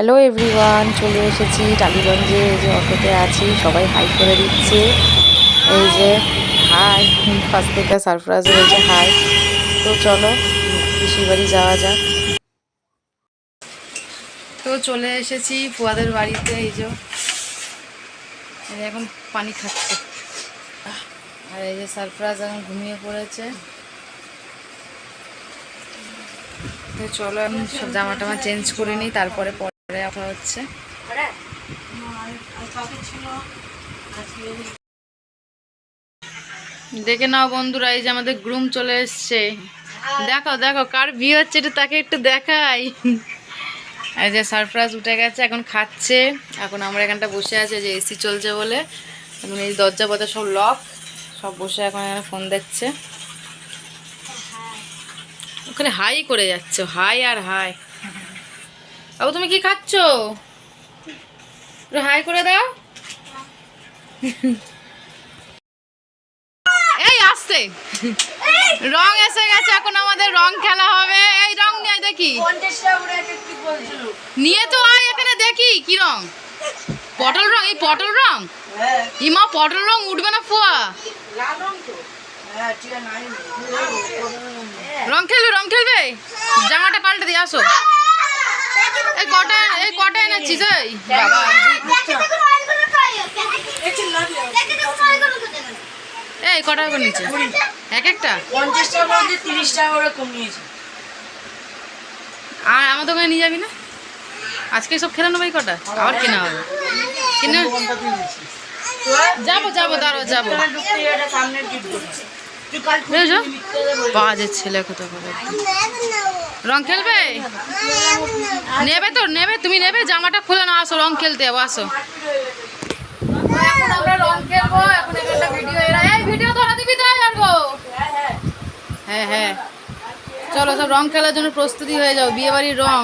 Hello everyone চলে এসেছি টালিগঞ্জে। এই যে অটোতে আছি। সবাই হাই করে দিচ্ছে। এই যে হাই ফার্স্ট থেকে সারপ্রাইজ হয়েছে হাই তো চলো, পিসির বাড়ি যাওয়া যাক। তো চলে এসেছি ফুয়াদের বাড়িতে, এই যে। এখন পানি খাচ্ছে। আর এই যে সারপ্রাইজ এখন ঘুমিয়ে পড়েছে। তো চলো আমি সব জামা টামা চেঞ্জ করে নিই, তারপরে হচ্ছে। দেখে নাও বন্ধুরা এই যে আমাদের গ্রুম চলে এসছে। দেখো দেখো কার বিয়ে হচ্ছে এটা তাকে একটু দেখাই। এই যে সারপ্রাইজ উঠে গেছে এখন খাচ্ছে। এখন আমরা এখানটা বসে আছে যে এসি চলছে বলে। এখন এই দরজা পথা সব লক সব বসে এখন এখানে ফোন দেখছে। ওখানে হাই করে যাচ্ছে হাই আর হাই বাবু, তুমি কি খাচ্ছ হাই করে দাও। এই, আসছে। রং এসে গেছে, এখন আমাদের রং খেলা হবে। এই রং নিয়ে দেখি। নিয়ে তো আয় এখানে দেখি, কি রং? পটল রং, এই পটল রং? ইমা, পটল রং উঠবে না ফুয়া? রং খেলবে রং খেলবে? জামাটা পাল্টে দিয়ে আসো। এই কটা এই কটা এনেছিস এই? বাবা। এই কটা করে এক একটা? পঞ্চাশ টাকা করে তিরিশ টাকা করে কমিয়েছে। আর আমার দোকানে নিয়ে যাবি না? আজকে সব খেলে নেব এই কটা? আবার কেনা হবে। কিনে? যাব যাব দাঁড়ো যাব। সামনের বাজের খেলবে? নেবে তো, নেবে, তুমি নেবে, জামাটা খুলে না আসো, রং খেলতে আসো। ভিডিও এই ভিডিও হ্যাঁ হ্যাঁ। চলো, সব রং খেলার জন্য প্রস্তুতি হয়ে যাও বিয়ে বাড়ির রং।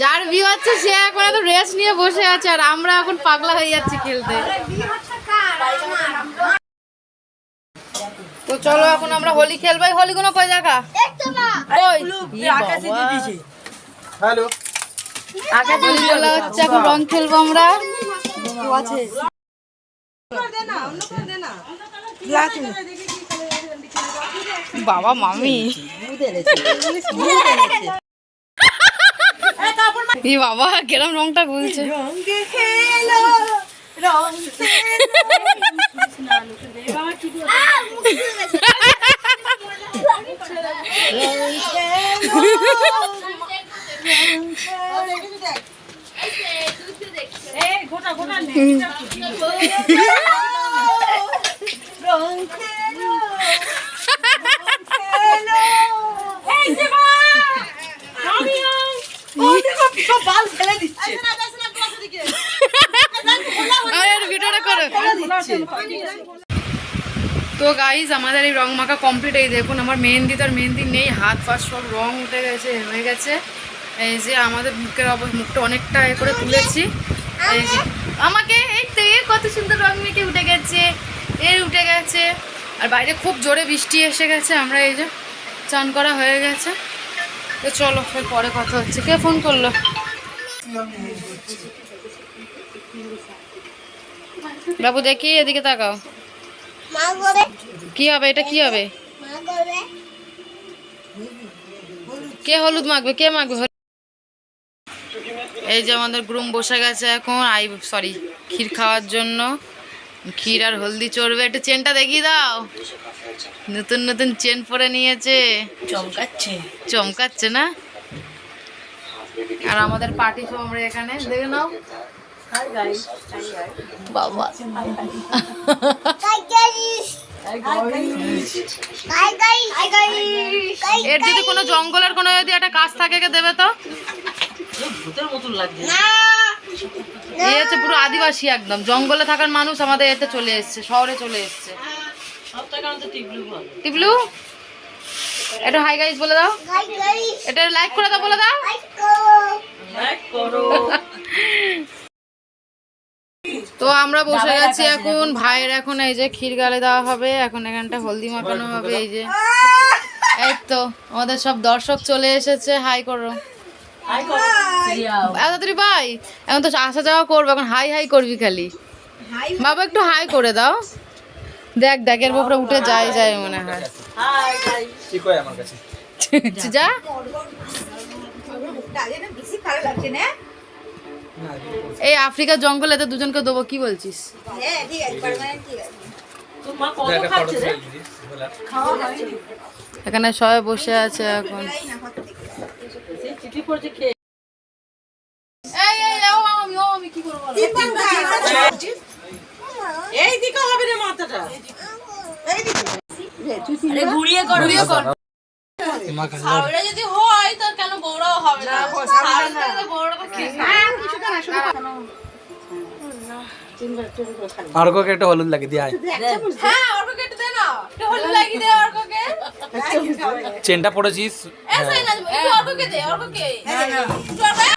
যার বিয়ে হচ্ছে, সে এখন এত রেস্ট নিয়ে বসে আছে, আর আমরা এখন পাগলা হয়ে যাচ্ছি খেলতে। চলো এখন আমরা হোলি খেলব। হোলি কোনো কই দেখা। হ্যালো। আকাশে খেলা হচ্ছে এখন রং খেলব আমরা। বাবা মামি। বাবা কেরম রংটা গুলছে আরে ভিডিওটা করো তো গাইজ আমাদের এই রং মাখা কমপ্লিট এই দেখুন, আমার মেহেন্দি তো আর মেহেন্দি নেই, হাত ফাত সব রং উঠে গেছে, হয়ে গেছে। এই যে আমাদের মুখের অব- মুখটা অনেকটা এ করে তুলেছি। এই যে, আমাকে এই তো, কত সুন্দর রং মেখে উঠে গেছে এর উঠে গেছে। আর বাইরে খুব জোরে বৃষ্টি এসে গেছে, আমরা এই যে চান করা হয়ে গেছে। তো চলো ফের পরে কথা হচ্ছে। কে ফোন করল? বাবু দেখি, এদিকে তাকাও। কি হবে? এটা কি হবে? কে হলুদ মাখবে? কে মাখবে? এই যে আমাদের গ্রুম বসে গেছে এখন। আই সরি ক্ষীর খাওয়ার জন্য। ক্ষীর আর হলদি চড়বে। একটু চেনটা দেখিয়ে দাও। নতুন নতুন চেন পরে নিয়েছে। চমকাচ্ছে। চমকাচ্ছে না? আর আমাদের পার্টি সব আমরা এখানে। দেখে নাও। বাবা এর যদি কোনো জঙ্গলের কোনো যদি একটা কাজ থাকে কে দেবে তো? ভূতের মতন লাগছে এই হচ্ছে পুরো আদিবাসী একদম। জঙ্গলে থাকার মানুষ আমাদের এতে চলে এসছে শহরে চলে এসছে। সব থেকে আমাদের টিকলু বল টিপলু এটা হাই গাইস বলে দাও এটা লাইক করে দাও বলে দাও। লাইক করো। তো আমরা বসে গেছি এখন ভাইয়ের এখন এই যে ক্ষীর গালে দেওয়া হবে এখন এখানটা হলদি মাখানো হবে এই যে। এই তো আমাদের সব দর্শক চলে এসেছে হাই করো। হাই করো সিরিয়াও তাড়াতাড়ি ভাই এখন তো আসা যাওয়া করব এখন হাই হাই করবি খালি। বাবা একটু হাই করে দাও। দেখ দেখ এর উপরে উঠে যায় যায় মনে হয়। হাই গাইস কি কয় আমার কাছে। যা। বেশি ভালো লাগছে না? এই আফ্রিকার জঙ্গলে তো দুজনকে দেবো কি বলছিস? হ্যাঁ এখানে সবাই বসে আছে এখন। এই এই এই? এই দিকে হবে রে মাথাটা। আরে ঘুরিয়ে করো। ঘুরিয়ে কর। যদি হয় তো কেন বড়ও হবে না? অর্ককে একটা হলুদ লাগিয়ে দিয়ে আয়। হ্যাঁ দে না। একটু হলুদ লাগিয়ে দে অর্ককে চেনটা পড়েছিস? একটু অর্ককে দে অর্ককে একটু